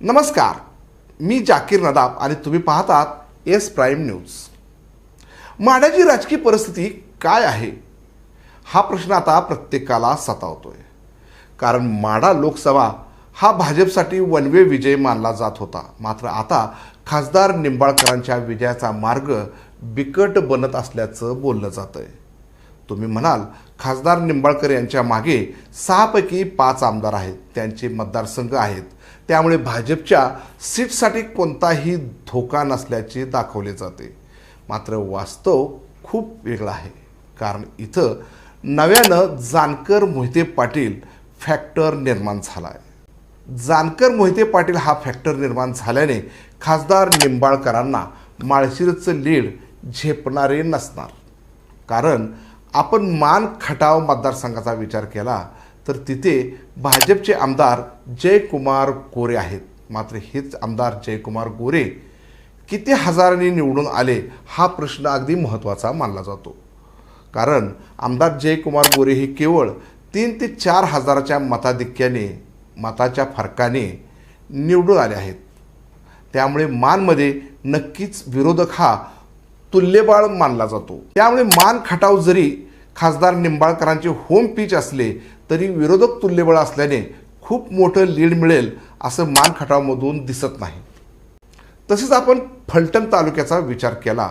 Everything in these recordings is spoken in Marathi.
नमस्कार मी जाकीर नदाब आणि तुम्ही पाहतात एस प्राईम न्यूज. माढ्याची राजकीय परिस्थिती काय आहे? हा प्रश्न आता प्रत्येकाला सतावतोय. कारण माढा लोकसभा हा भाजपसाठी वनवे विजय मानला जात होता. मात्र आता खासदार निंबाळकरांच्या विजयाचा मार्ग बिकट बनत असल्याचं बोललं जातं आहे तुम्ही म्हणाल खासदार निंबाळकर यांच्या मागे सहापैकी पाच आमदार आहेत त्यांचे मतदारसंघ आहेत. त्यामुळे भाजपच्या सीटसाठी कोणताही धोका नसल्याचे दाखवले जाते. मात्र वास्तव खूप वेगळा आहे. कारण इथं नव्यानं जानकर मोहिते पाटील फॅक्टर निर्माण झाला आहे जानकर मोहिते पाटील हा फॅक्टर निर्माण झाल्याने खासदार निंबाळकरांना माळशिरचं लीड झेपणारे नसणार. कारण आपण मान खटाव मतदारसंघाचा विचार केला तर तिथे भाजपचे आमदार जयकुमार गोरे आहेत. मात्र हेच आमदार जयकुमार गोरे किती हजारांनी निवडून आले हा प्रश्न अगदी महत्त्वाचा मानला जातो. कारण आमदार जयकुमार गोरे हे केवळ तीन ते चार हजाराच्या मताधिक्याने मताच्या फरकाने निवडून आले आहेत. त्यामुळे मानमध्ये नक्कीच विरोधक हा तुल्यबाळ मानला जातो. त्यामुळे मान खटाव जरी खासदार निंबाळकरांचे होम पिच असले तरी विरोधक तुल्यबळ असल्याने खूप मोठं लीड मिळेल असं मान खटावमधून दिसत नाही. तसेच आपण फलटण तालुक्याचा विचार केला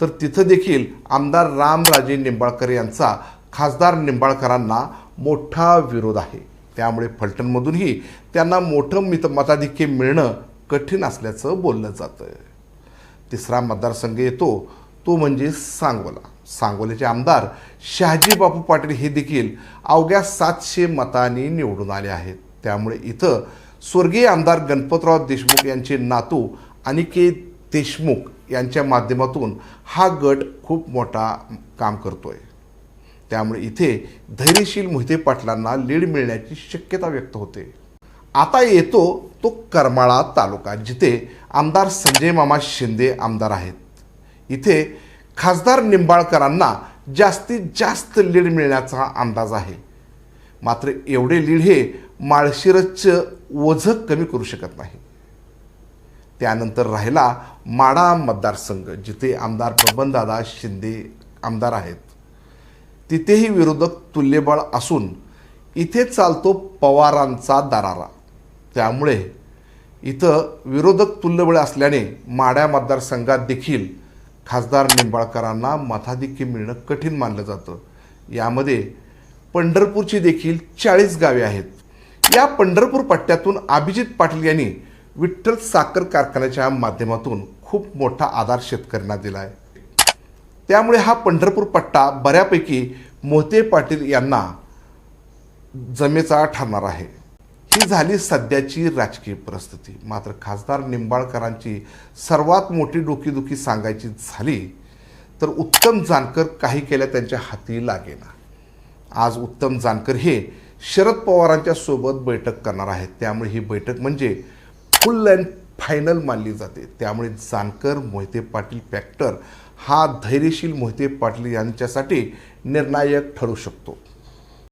तर तिथं देखील आमदार रामराजे निंबाळकर यांचा खासदार निंबाळकरांना मोठा विरोध आहे. त्यामुळे फलटणमधूनही त्यांना मोठं मित मताधिक्य मिळणं कठीण असल्याचं बोललं जातं तिसरा मतदारसंघ येतो तो म्हणजे सांगोला. सांगोल्याचे आमदार शहाजी बापू पाटील हे देखील अवघ्या सातशे मतांनी निवडून आले आहेत. त्यामुळे इथं स्वर्गीय आमदार गणपतराव देशमुख यांचे नातू अनिकेत देशमुख यांच्या माध्यमातून हा गट खूप मोठा काम करतोय. त्यामुळे इथे धैर्यशील मोहिते पाटलांना लीड मिळण्याची शक्यता व्यक्त होते. आता येतो तो करमाळा तालुका जिथे आमदार संजय मामा शिंदे आमदार आहेत. इथे खासदार निंबाळकरांना जास्तीत जास्त लीड मिळण्याचा अंदाज आहे. मात्र एवढे लीड हे माळशिरसचं ओझं कमी करू शकत नाही. त्यानंतर राहिला माडा मतदारसंघ जिथे आमदार बबनदादा शिंदे आमदार आहेत. तिथेही विरोधक तुल्यबळ असून इथे चालतो पवारांचा दरारा. त्यामुळे इथं विरोधक तुल्यबळ असल्याने माड्या मतदारसंघात देखील खासदार निंबाळकरांना मताधिक्य मिळणं कठीण मानलं जातं. यामध्ये पंढरपूरची देखील चाळीस गावे आहेत. या पंढरपूर पट्ट्यातून अभिजित पाटील यांनी विठ्ठल साखर कारखान्याच्या माध्यमातून खूप मोठा आधार शेतकऱ्यांना दिला आहे त्यामुळे हा पंढरपूर पट्टा बऱ्यापैकी मोहिते पाटील यांना जमेचा ठरणार आहे. ही झाली सध्याची राजकीय परिस्थिती. मात्र खासदार निंबाळकरांची सर्वात मोठी डोकीदुखी सांगायची झाली तर उत्तम जानकर काही केल्या त्यांच्या हाती लागेना. आज उत्तम जानकर हे शरद पवारांच्या सोबत बैठक करणार आहेत. त्यामुळे ही बैठक म्हणजे फुल अँड फायनल मानली जाते. त्यामुळे जानकर मोहिते पाटील फॅक्टर हा धैर्यशील मोहिते पाटील यांच्यासाठी निर्णायक ठरू शकतो.